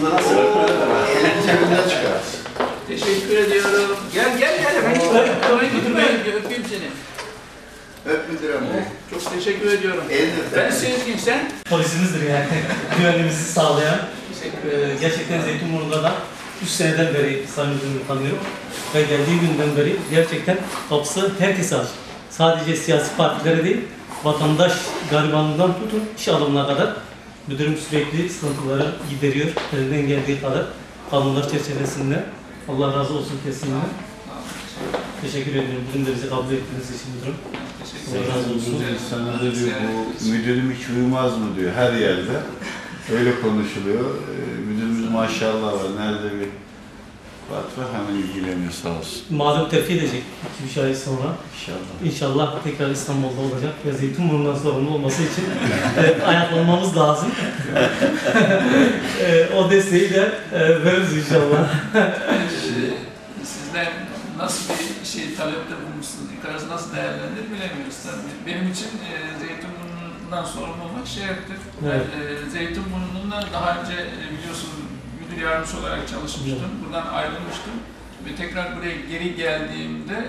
zamanında nasıl? Elini cebinden çıkar. Teşekkür ediyorum. Gel gel gel. Ben oraya götürmeyeyim. Öpeyim seni. Öp müdürüm. Çok teşekkür ediyorum. Elini Ben. Sezgin sen. polisimizdir yani. Güvenliğimizi sağlayan. Teşekkür ederim. Ee, gerçekten Zeytinburnu'nda da 3 seneden beri Sayın Müdürümü tanıyorum. Ve geldiği günden beri gerçekten kapısı herkese açık. Sadece siyasi partilere değil, vatandaş garibanından tutun iş alımına kadar müdürüm sürekli sıkıntıları gideriyor. Elinden geldiği kadar kanunlar çerçevesinde. Allah razı olsun kesinlikle. Teşekkür ediyorum. Bugün de bizi kabul ettiğiniz için müdürüm. Allah razı olsun. Sana da diyor bu müdürüm hiç uyumaz mı diyor her yerde. Öyle konuşuluyor. Ee, Müdürümüz maşallah var. Nerede bir vatfa hemen ilgileniyor sağ olsun. Malum terfi edecek 2-3 ay sonra. İnşallah. İnşallah tekrar İstanbul'da olacak ve Zeytinburnu'ndan sorumlu olması için e, ayaklanmamız lazım. E, o desteği de e, veririz inşallah. Ee, Sizden nasıl bir şey talepte bulmuşsunuz, yukarısı nasıl değerlendir bilemiyoruz tabii. Benim için e, Zeytinburnu'ndan sorumlu olmak şereftir. Evet. e, Zeytinburnu'ndan daha önce e, biliyorsun müdür yardımcısı olarak çalışmıştım. Buradan ayrılmıştım. Ve tekrar buraya geri geldiğimde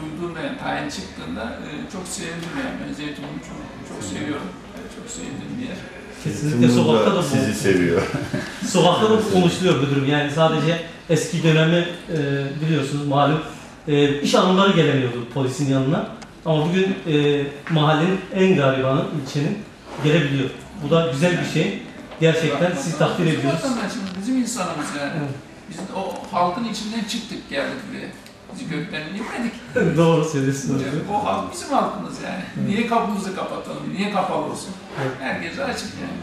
duyduğumda yani tayin çıktığında e, çok sevindim yani. Ben Zeytinburnu'nu çok, çok seviyorum. E, çok sevdiğim bir yer. Kesinlikle sokakta da sizi bu. seviyor. Sokakta da konuşuluyor müdürüm. Yani sadece eski dönemi e, biliyorsunuz malum e, iş alımları gelemiyordu polisin yanına. Ama bugün e, mahallenin en garibanı ilçenin gelebiliyor. Bu da güzel bir şey. Gerçekten sizi takdir ediyoruz. vatandaşımız, bizim insanımız yani. Evet. Biz o halkın içinden çıktık geldik buraya. Bizi gökten inmedik. Doğru söylüyorsunuz. O halk bizim halkımız yani. Niye kapımızı kapatalım? Niye kapalı olsun? Evet. Herkese açık yani.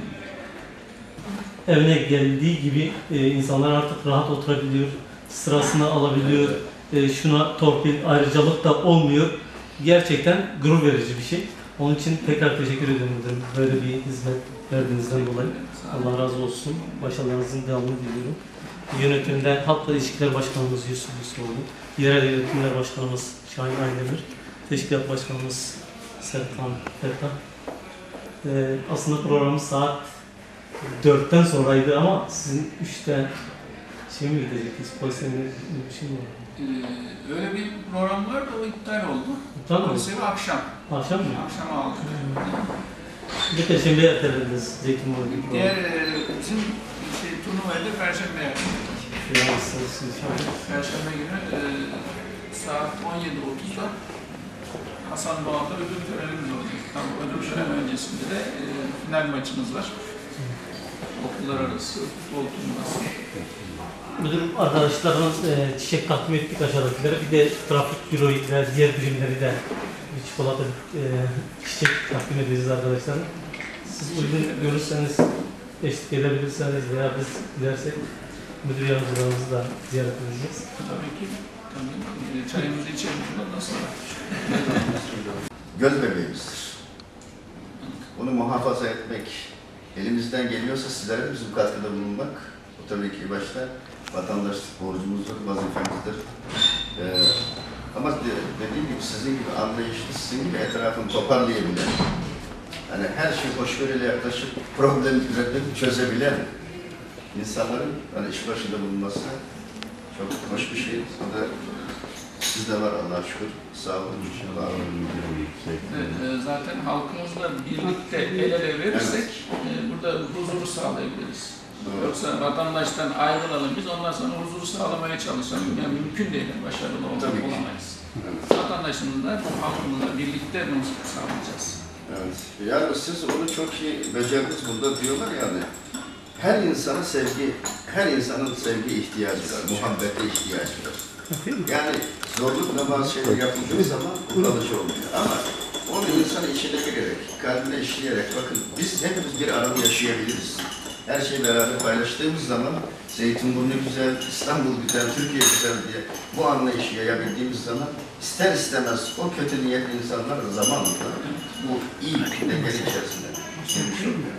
evine geldiği gibi e, insanlar artık rahat oturabiliyor, sırasını alabiliyor, e, şuna torpil, ayrıcalık da olmuyor. Gerçekten gurur verici bir şey. Onun için tekrar teşekkür müdürüm. Böyle bir hizmet verdiğinizden dolayı. Allah razı olsun. Başarılarınızın devamını diliyorum. Yönetimde Halkla İlişkiler Başkanımız Yusuf Yusufoğlu, Yerel Yönetimler Başkanımız Şahin Aydemir, Teşkilat Başkanımız Serkan Fettah. Ee, aslında programımız saat 4'ten sonraydı ama sizin 3'te şey mi gidecektiniz? Polise mi bir şey mi var? Ee, öyle bir program vardı o iptal oldu. Tamam mı? Akşam. Akşam mı? Akşam aldık. Bir de Perşembe'ye ertelediniz Zeytinburnu bir Diğer e, bizim şey, turnuvayı da Perşembe inşallah. Perşembe günü e, saat 17.30'da Hasan Doğan'da ödül törenimiz olacak. Tam ödül töreni öncesinde de e, final maçımız var. Okullar arası futbol turnuvası. Müdürüm arkadaşlarımız e, çiçek takdim ettik aşağıdakilere. Bir de trafik büroyu ve diğer birimleri de bir çikolata e, çiçek takdim edeceğiz arkadaşlar. Siz uygun görürseniz eşlik edebilirseniz veya biz gidersek müdür yardımcılarımızı da ziyaret edeceğiz. Tabii ki. Tabii. E, çayımızı içelim bundan sonra. Göz bebeğimizdir. Bunu muhafaza etmek elimizden geliyorsa sizlere de bizim katkıda bulunmak bu tabii ki başta vatandaşlık borcumuzdur, vazifemizdir. Ee, ama de- dediğim gibi sizin gibi anlayışlı, sizin gibi etrafını toparlayabilen, yani her şey hoşgörüyle yaklaşıp problemi üretip çözebilen insanların hani iş başında bulunması çok hoş bir şey. O da sizde var Allah'a şükür. Sağ olun. Var olun. E, zaten halkımızla birlikte el ele verirsek e, burada huzuru sağlayabiliriz. Doğru. Yoksa vatandaştan ayrılalım biz ondan sonra huzuru sağlamaya çalışalım. Yani mümkün değil başarılı olamayız. Vatandaşımızla, halkımızla birlikte bunu sağlayacağız. Evet. Yani siz onu çok iyi becerdiniz burada diyorlar yani. Her insana sevgi, her insanın sevgi ihtiyacı var, muhabbete ihtiyacı var. Yani zorlukla bazı şeyler yapıldığı zaman kullanıcı olmuyor. Ama onu insan içine girerek, kalbine işleyerek, bakın biz hepimiz bir arada yaşayabiliriz. Her şeyi beraber paylaştığımız zaman Zeytinburnu güzel, İstanbul güzel, Türkiye güzel diye bu anlayışı yayabildiğimiz zaman ister istemez o kötü niyetli insanlar da zamanla bu iyi dengeler içerisinde girmiş oluyor.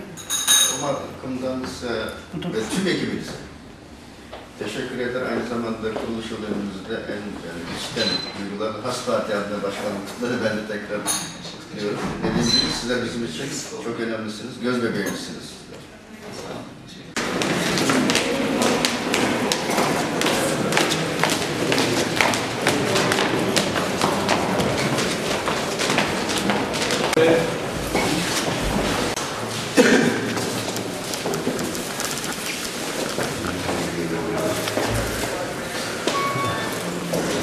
O bakımdan ve tüm ekibinize teşekkür eder. Aynı zamanda kuruluş yıl önümüzde en yani içten duygularla has parti adına başkanlıkları ben de tekrar kutluyorum. Dediğim gibi sizler bizim için çok önemlisiniz, göz bebeğimizsiniz.